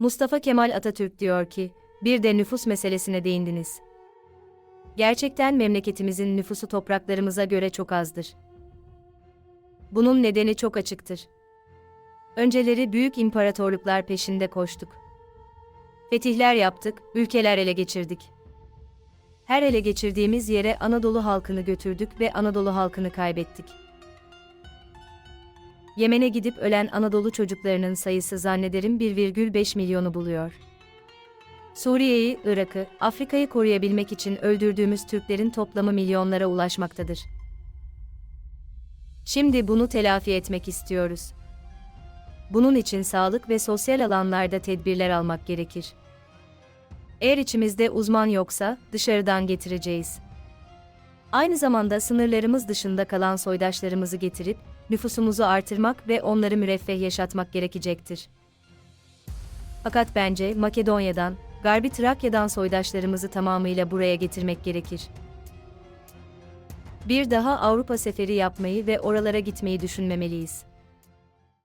Mustafa Kemal Atatürk diyor ki, bir de nüfus meselesine değindiniz. Gerçekten memleketimizin nüfusu topraklarımıza göre çok azdır. Bunun nedeni çok açıktır. Önceleri büyük imparatorluklar peşinde koştuk. Fetihler yaptık, ülkeler ele geçirdik. Her ele geçirdiğimiz yere Anadolu halkını götürdük ve Anadolu halkını kaybettik. Yemen'e gidip ölen Anadolu çocuklarının sayısı zannederim 1,5 milyonu buluyor. Suriye'yi, Irak'ı, Afrika'yı koruyabilmek için öldürdüğümüz Türklerin toplamı milyonlara ulaşmaktadır. Şimdi bunu telafi etmek istiyoruz. Bunun için sağlık ve sosyal alanlarda tedbirler almak gerekir. Eğer içimizde uzman yoksa dışarıdan getireceğiz. Aynı zamanda sınırlarımız dışında kalan soydaşlarımızı getirip nüfusumuzu artırmak ve onları müreffeh yaşatmak gerekecektir. Fakat bence Makedonya'dan, Garbi Trakya'dan soydaşlarımızı tamamıyla buraya getirmek gerekir. Bir daha Avrupa seferi yapmayı ve oralara gitmeyi düşünmemeliyiz.